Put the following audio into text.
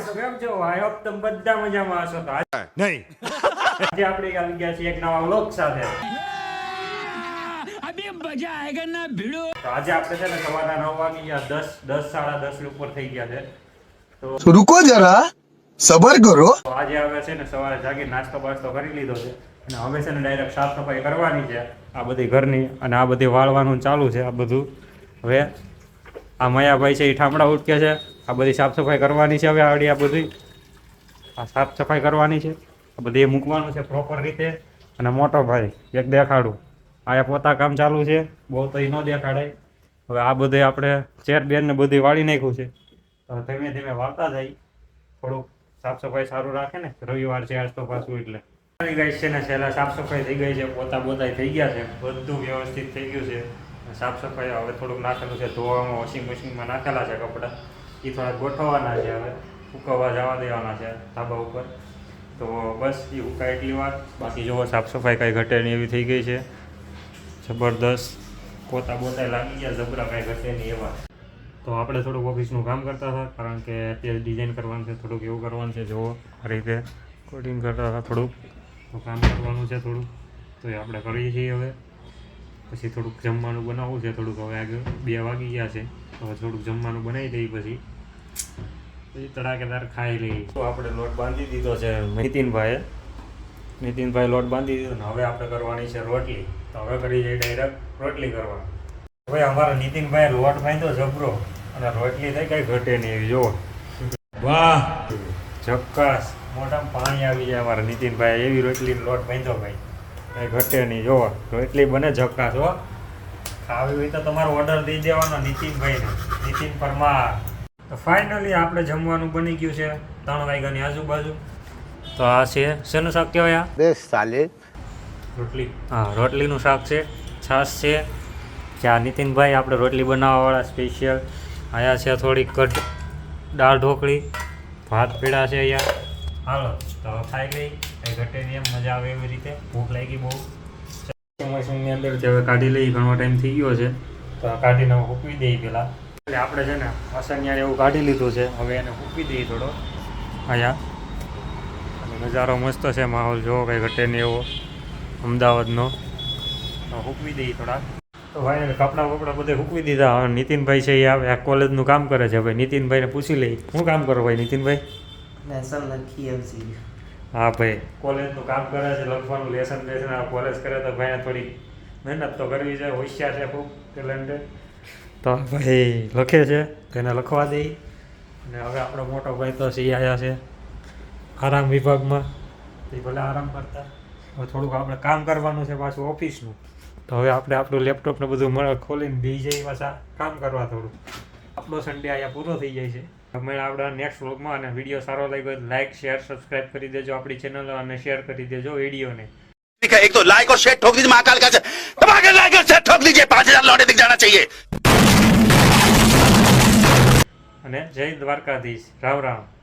છો કેમ છો? આઈ હોપ તમે બધા મજામાં હશો તો નહીં. આજે આપણે આવી ગયા છીએ એક નવા વ્લોગ સાથે. ઉપર થઈ ગયા છે. તો કરો. આજે આવે છે ને સવારે જાગી નાસ્તો બાસ્તો કરી લીધો છે. અને હવે ને ડાયરેક્ટ સાફ સફાઈ કરવાની છે. આ બધી ઘરની અને આ બધી વાળવાનું ચાલુ છે આ બધું. હવે આ મયાભાઈ છે એ ઠામડા ઉટકે છે. આ બધી સાફ સફાઈ કરવાની છે હવે આવડી આ બધી. આ સાફ સફાઈ કરવાની છે. આ બધી મૂકવાનું છે પ્રોપર રીતે. અને મોટો ભાઈ, એક દેખાડું. આ પોતા કામ ચાલુ છે. બહુ તો એ ન દેખાડાય હવે આ બધે આપણે ચેર બેનને બધી વાળી નાખ્યું છે. તો ધીમે ધીમે વાળતા જાય. થોડુંક સાફ સફાઈ સારું રાખે ને. રવિવાર છે આજ તો પાછું એટલે. આવી ગઈ છે ને છેલ્લા સાફ સફાઈ થઈ ગઈ છે. પોતા બોતા થઈ ગયા છે. બધું વ્યવસ્થિત થઈ ગયું છે. સાફ સફાઈ હવે થોડુંક નાખેલું છે. ધોવામાં વોશિંગ મશીનમાં નાખેલા છે કપડાં. એ થોડા ગોઠવવાના છે હવે. સુકવવા જવા દેવાના છે ધાબા ઉપર. તો બસ એ હુકાય એટલી વાર. બાકી જુઓ, સાફ સફાઈ કાંઈ ઘટે નહીં એવી થઈ ગઈ છે. જબરદસ્ત પોતા બોતા લાગી ગયા, જબરા કાંઈ ઘટે નહીં એવા. તો આપણે થોડુંક ઓફિસનું કામ કરતા હતા, કારણ કે અત્યારે ડિઝાઇન કરવાનું છે, થોડુંક એવું કરવાનું છે, જુઓ, આ રીતે કોડિંગ કરતા હતા થોડુંક. તો કામ કરવાનું છે થોડુંક. તો એ આપણે કરીએ છીએ હવે. પછી થોડુંક જમવાનું બનાવવું છે, થોડુંક હવે આગળ. બે વાગી ગયા છે. હવે થોડુંક જમવાનું બનાવી દઈએ પછી. તડાકેદાર ખાઈ લઈએ તો આપણે લોટ બાંધી દીધો છે નીતિનભાઈએ. નીતિનભાઈ લોટ બાંધી દીધો ને હવે આપણે કરવાની છે રોટલી. તો હવે કરી જઈએ ડાયરેક્ટ રોટલી કરવાની. હવે અમારા નીતિનભાઈ લોટ બાંધ્યો જબરો અને રોટલી થઈ કઈ ઘટે નહીં એવી, જુઓ. વાહ! ચોક્કસ મોટામાં પાણી આવી જાય અમારા નીતિનભાઈ એવી રોટલી લોટ બાંધ્યો ભાઈ. કઈ ઘટે નહીં, જુઓ. રોટલી બને ચક્કાસ હો. ખાવી હોય તો તમારો ઓર્ડર દઈ દેવાનો નીતિનભાઈને. નીતિન પરમાર. તો ફાઇનલી આપણે જમવાનું બની ગયું છે ત્રણ વાગ્યાની આજુબાજુ. તો આ છે શેનું શાક કહેવાય આ? બે સાલે રોટલી. હા રોટલીનું શાક છે છાશ છે. જ્યાં નીતિનભાઈ આપણે રોટલી બનાવવાવાળા સ્પેશિયલ અહીંયા છે થોડી કટ દાળ ઢોકળી ભાત પીડા છે અહીંયા. હાલો તો હવે ખાઈ લઈ. કંઈ ઘટે એમ મજા આવે એવી રીતે. ભૂખ લાગી બહુ. ચોમાસાની અંદર જે હવે કાઢી લઈ ઘણો ટાઈમ થઈ ગયો છે. તો આ કાઢીને હું હૂકવી દઈએ પહેલાં. એટલે આપણે છે ને અસનિયાને એવું કાઢી લીધું છે. હવે એને ફૂકી દઈએ થોડો. અહીંયા. અને નજારો મસ્ત છે માહોલ જોવો કંઈ ઘટે નહીં એવો. અમદાવાદનો. હૂકવી દઈએ થોડા તો ભાઈ કપડાં બપડા બધે હૂકવી દીધા. હવે નીતિનભાઈ છે એ આવે આ કોલેજનું કામ કરે છે ભાઈ. નીતિનભાઈને પૂછી લઈ શું કામ કરો ભાઈ નીતિનભાઈ? લેસન લખી એમસી હા ભાઈ. કોલેજનું કામ કરે છે લખવાનું લેસન લેસન કોલેજ કરે તો ભાઈને થોડી મહેનત તો કરવી છે. હોશિયાર છે ખૂબ ટેલેન્ટેડ તો ભાઈ લખે છે તેને લખવા દઈ અને હવે આપણો મોટો ભાઈ તો સી આવ્યા છે આરામ વિભાગમાં એ ભલે આરામ કરતા હવે થોડુંક આપણે કામ કરવાનું છે પાછું ઓફિસનું તો હવે આપણે આપણું લેપટોપ ને બધું મળે ખોલીને બી જઈએ પાછા કામ કરવા થોડું આપણો સન્ડે અહીંયા પૂરો થઈ જાય છે અમે આપણા નેક્સ્ટ વ્લોગમાં અને વિડીયો સારો લાગ્યો હોય લાઇક શેર સબસ્ક્રાઇબ કરી દેજો આપણી ચેનલ અને શેર કરી દેજો વિડીયોને एक तो लाइक और शेयर ठोक दीजिए महाकाल का दबा के लाइक और शेयर ठोक दीजिए पांच हजार लौटे दिख जाना चाहिए જય દ્વારકાધીશ. રામ રામ.